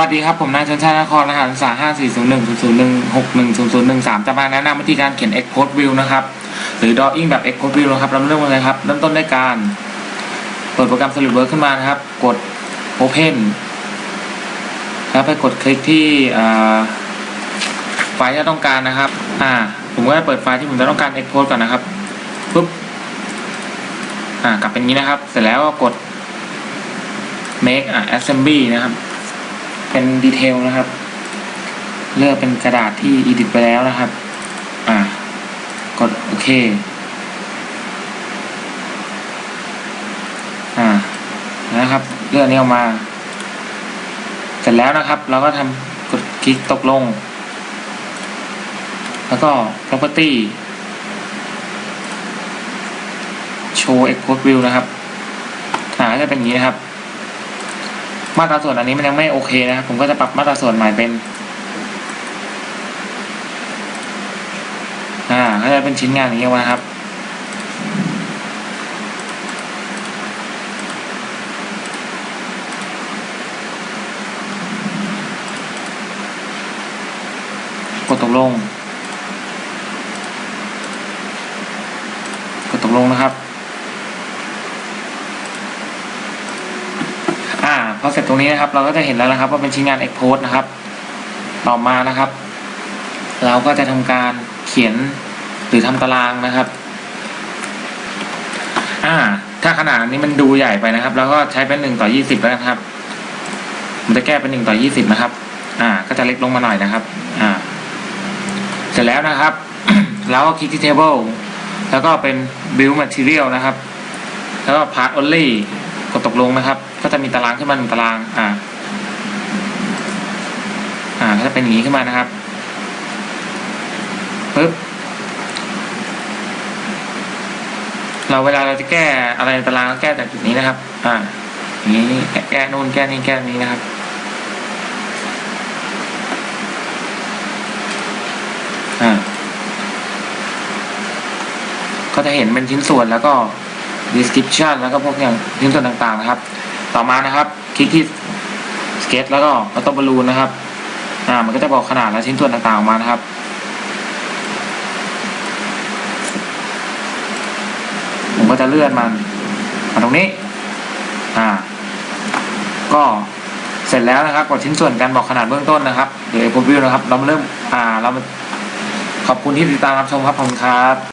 วัสดีครับ ผมนายชนชาตินครรหัสสาห้าสี่ศูนย์หนึ่งศูนย์หนึ่งหกหนึ่งศูนย์ศูนย์หนึ่งสามจะมาแนะนำวิธีการเขียน export view นะครับ หรือ drawing แบบ export view นะครับเราเริ่มกันเลยครับเริ่มต้นด้วยการ เปิดโปรแกรม SolidWorks ขึ้นมานะครับ กด open แล้วไปกดคลิกที่ไฟล์ที่ต้องการนะครับ อ่า ผมก็จะเปิดไฟล์ที่ผมจะต้องการ export ก่อนนะครับปุ๊บอ่ากลับเป็นงนี้นะครับ เสร็จแล้วก็กด make assembly นะครับ เป็นดีเทลนะครับ เลือกเป็นกระดาษที่ edit ไปแล้วนะครับ อ่ากดโอเคอ่านะครับ เลือกอันนี้ออกมา เสร็จแล้วนะครับ เราก็ทำกดคลิกตกลง แล้วก็ property show export view นะครับอ่าจะเป็นอย่างนี้นะครับ มาตราส่วนอันนี้มันยังไม่โอเคนะผมก็จะปรับมาตราส่วนใหม่เป็นอ่าก็จะเป็นชิ้นงานอย่างนี้ออกมาครับกดตกลง กดตกลงนะครับ อ่าพอเสร็จตรงนี้นะครับ เราก็จะเห็นแล้วนะครับ ว่าเป็นชิ้นงาน export นะครับ ต่อมานะครับ เราก็จะทำการเขียนหรือทำตารางนะครับอ่าถ้าขนาดนี้มันดูใหญ่ไปนะครับเราก็ใช้เป็นหนึ่งต่อยี่สิบแล้วกันครับ มันจะแก้เป็นหนึ่งต่อยี่สิบนะครับ อ่า ก็จะเล็กลงมาหน่อยนะครับ อ่า เสร็จแล้วนะครับเราก็คลิกที่ table แล้วก็เป็น build material นะครับ แล้วก็ part only กดตกลงนะครับ ก็จะมีตารางขึ้นมาหนึ่งตารางอ่าอ่าก็จะเป็นอย่างนี้ขึ้นมานะครับปึ๊บเราเวลาเราจะแก้อะไรในตารางก็แก้จากจุดนี้นะครับ อ่าอย่างนี้แก้แก้นู่นแก้นี่แก้นี้นะครับอ่าก็จะเห็นเป็นชิ้นส่วนแล้วก็ description แล้วก็พวกอย่างชิ้นส่วนต่างๆนะครับ ต่อมานะครับคลิกที่ sketch แล้วก็ auto balloon นะครับอ่ามันก็จะบอกขนาดและชิ้นส่วนต่างๆออกมานะครับผมก็จะเลื่อนมันมาตรงนี้ อ่า ก็เสร็จแล้วนะครับกดชิ้นส่วนการบอกขนาดเบื้องต้นนะครับหรือ export view นะครับ เราเริ่ม อ่า เราขอบคุณที่ติดตามรับชมครับขอบคุณครับ